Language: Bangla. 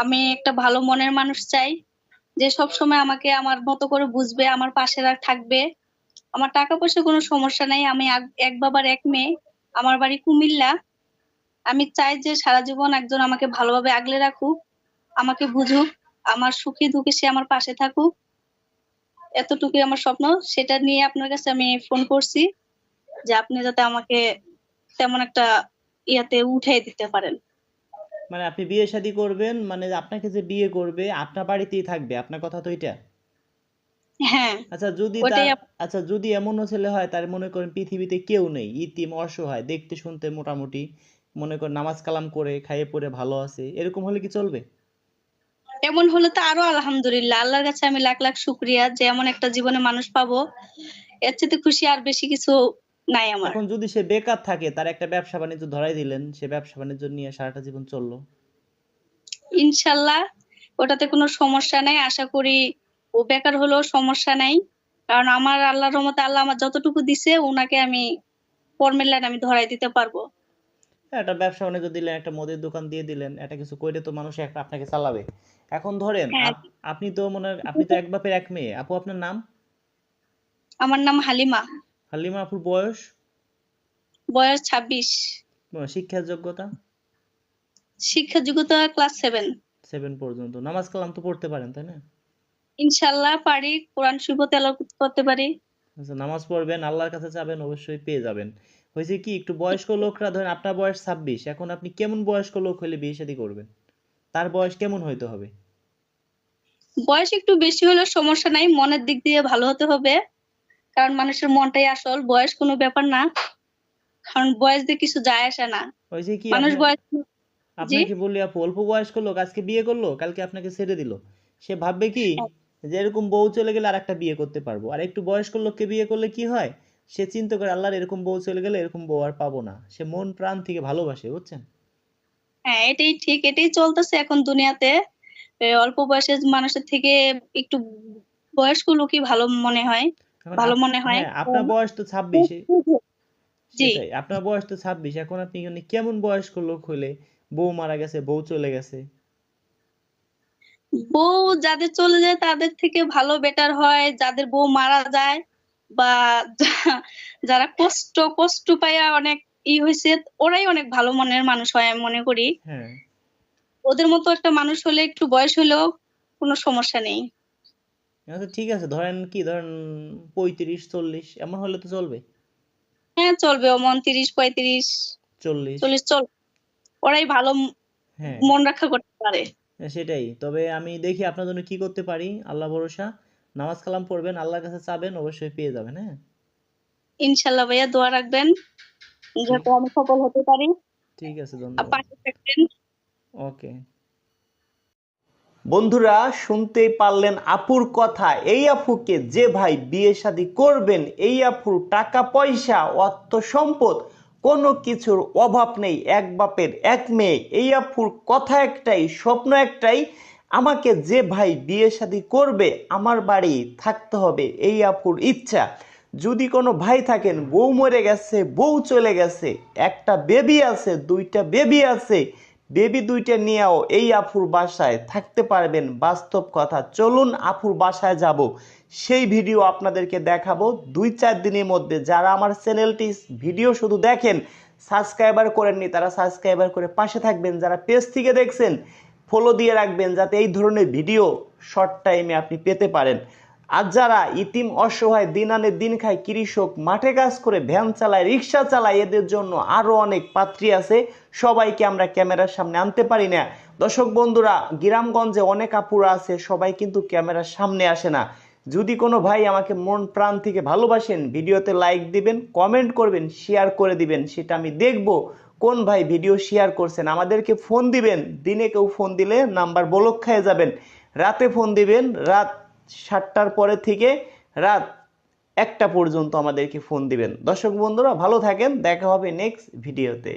আমি একটা ভালো মনের মানুষ চাই, যে সব সময় আমাকে আমার মতো করে বুঝবে, আমার পাশে থাকবে। আমার টাকা পয়সা কোনো সমস্যা নাই, আমি এক বাবার এক মেয়ে, আমার বাড়ি কুমিল্লা। আমি চাই যে সারা জীবন একজন আমাকে ভালোভাবে আগলে রাখুক, আমাকে বুঝুক, আমার সুখে দুঃখে সে আমার পাশে থাকুক। এতটুকুই আমার স্বপ্ন। সেটা নিয়ে আপনার কাছে আমি ফোন করছি, যে আপনি যাতে আমাকে তেমন একটা ইয়াতে উঠাই দিতে পারেন। মানে আপনি বিয়ে শাদী করবেন মানে আপনাকে যে বিয়ে করবে আপনার বাড়িতেই থাকবে আপনার কথা তো এটা? হ্যাঁ। আচ্ছা যদি আচ্ছা যদি এমনও ছেলে হয় তার মনে করেন পৃথিবীতে কেউ নেই ইতিম অসহায় দেখতে শুনতে মোটামুটি মনে করেন নামাজ কালাম করে খাইয়ে পরে ভালো আছে এরকম হলে কি চলবে? এমন হলে তো আরও আলহামদুলিল্লাহ আল্লাহর কাছে আমি লাখ লাখ শুক্রিয়া যে এমন একটা জীবনে মানুষ পাবো এর চেয়ে খুশি আর বেশি কিছু নাই আমার। এখন যদি সে বেকার থাকে তার একটা ব্যবসা বাণিজ্য ধরাই দিলেন সে ব্যবসা বাণিজ্য নিয়ে সারাটা জীবন চলল। ইনশাল্লাহ ওটাতে কোনো সমস্যা নাই। আশা করি ও বেকার হলেও সমস্যা নাই। কারণ আমার আল্লাহর রহমতে আল্লাহ আমার যতটুকু দিছে ওনাকে আমি কর্মের লাইন আমি ধরাই দিতে পারব। হ্যাঁ, একটা ব্যবসা বাণিজ্য দিলেন একটা মদের দোকান দিয়ে দিলেন একটা কিছু করে তো মানুষ একটা আপনাকে চালাবে। এখন ধরেন হ্যাঁ। আপনি তো মনে হয়- আপনি তো এক বাপের এক মেয়ে। আপু আপনার নাম? আমার নাম হালিমা। হালিমা আপুর বয়স? বয়স ছাব্বিশ। আহ, শিক্ষার যোগ্যতা? শিক্ষা যোগ্যতা ক্লাস সেভেন। সেভেন পর্যন্ত। নামাজ কালাম তো পড়তে পারেন তাই না? ইনশাল্লাহ পারি কোরআন শরীফ তেলাওয়াত করতে পারি। আচ্ছা নামাজ পড়বেন আল্লাহর কাছে চাবেন অবশ্যই পেয়ে যাবেন। হয়েছে কি একটু বয়স্ক লোকরা ধরেন আপনার বয়স ছাব্বিশ এখন আপনি কেমন বয়স্ক লোক হলে বিয়ে শাদী করবেন? তার বয়স কেমন হইতে হবে? বয়স একটু বেশি হলেও সমস্যা নাই মনের দিক দিয়ে ভালো হতে হবে। কারণ মানুষের মনটাই আসল বয়স কোনো ব্যাপার না। কারণ বয়স দিয়ে কিছু যায় আসে না। কি মানুষ বয়স আপনাকে বললি আপু অল্প বয়স্ক লোক আজকে বিয়ে করল কালকে আপনাকে ছেড়ে দিল। সে ভাববে কি যে এরকম বউ চলে গেলে আর একটা বিয়ে করতে পারব। আর একটু বয়স্ক লোককে বিয়ে করলে কি হয়? সে চিন্তা করে আল্লাহর এরকম বউ চলে গেলে এরকম বউ আর পাবো না। সে মন প্রাণ থেকে ভালোবাসে বুঝছেন? হ্যাঁ এটাই ঠিক এটাই চলতেছে এখন দুনিয়াতে। অল্প বয়সের মানুষের থেকে একটু বয়স্ক লোকই ভালো মনে হয়। ভালো মনে হয় হ্যাঁ আপনার বয়স তো ছাব্বিশ। জি। আপনার বয়স তো ছাব্বিশ। এখন আপনি মানে কেমন বয়স্ক লোক হলে বউ মারা গেছে বউ চলে গেছে? বউ যাদের চলে যায় তাদের থেকে ভালো বেটার হয়। যাদের বউ মারা যায় বা যারা কষ্ট কষ্ট পাইয়া অনেক ই হয়েছে ওরাই অনেক ভালো মনের মানুষ হয় আমি মনে করি। হ্যাঁ। ওদের মতো একটা মানুষ হলে একটু বয়স হলেও কোনো সমস্যা নেই। আচ্ছা ঠিক আছে ধরেন কি ধরেন পঁয়ত্রিশ চল্লিশ এমন হলে তো চলবে? হ্যাঁ চলবে অমন তিরিশ পঁয়ত্রিশ চল্লিশ। চল্লিশ চল ওরাই ভালো হ্যাঁ। মন রক্ষা করতে পারে। সেটাই। তবে আমি দেখি আপনার জন্য কি করতে পারি আল্লাহ ভরসা। নামাজ কালাম পড়বেন আল্লাহর কাছে চাবেন অবশ্যই পেয়ে যাবেন হ্যাঁ। ইনশাল্লাহ ভাইয়া দোয়া রাখবেন যাতে আমি সফল হতে পারি। ঠিক আছে ধন্যবাদ। পাশে থাকবেন। ওকে। বন্ধুরা শুনতেই পারলেন আপুর কথা। এই আপুকে যে ভাই বিয়ে শাদী করবেন, এই আপুর টাকা পয়সা, অর্থ সম্পদ, কোনো কিছুর অভাব নেই, এক বাপের এক মেয়ে। এই আপুর কথা একটাই, স্বপ্ন একটাই, আমাকে যে ভাই বিয়ে শাদী করবে, আমার বাড়ি থাকতে হবে, এই আপুর ইচ্ছা। যদি কোনো ভাই থাকেন, বউ মরে গেছে, বউ চলে গেছে, একটা বেবি আছে, দুইটা বেবি আছে বেবি দুইটা নিয়েও এই আফুর বাসায় থাকতে পারবেন। বাস্তব কথা, চলুন আফুর বাসায় যাব। সেই ভিডিও আপনাদেরকে দেখাবো দুই চার দিনের মধ্যে। যারা আমার চ্যানেলটি ভিডিও শুধু দেখেন, সাবস্ক্রাইবার করেননি, তারা সাবস্ক্রাইবার করে পাশে থাকবেন। যারা পেজ থেকে দেখছেন ফলো দিয়ে রাখবেন, যাতে এই ধরনের ভিডিও শর্ট টাইমে আপনি পেতে পারেন। আর যারা ইতিম অসহায় দিন আনে দিন খায় কৃষক, মাঠে কাজ করে, ভ্যান চালায়, রিক্সা চালায়, এদের জন্য আরও অনেক পাত্রী আছে। সবাইকে আমরা ক্যামেরার সামনে আনতে পারি না। দর্শক বন্ধুরা, গ্রামগঞ্জে অনেক আপুরা আছে, সবাই কিন্তু ক্যামেরার সামনে আসে না। যদি কোনো ভাই আমাকে মন প্রাণ থেকে ভালোবাসেন, ভিডিওতে লাইক দিবেন কমেন্ট করবেন শেয়ার করে দিবেন, সেটা আমি দেখব কোন ভাই ভিডিও শেয়ার করছেন। আমাদেরকে ফোন দিবেন। দিনে কেউ ফোন দিলে নাম্বার বলক খেয়ে যাবেন। রাতে ফোন দিবেন, রাত সাতটার পরে থেকে রাত একটা পর্যন্ত আমাদেরকে ফোন দিবেন। দর্শক বন্ধুরা, ভালো থাকেন। দেখা হবে নেক্সট ভিডিওতে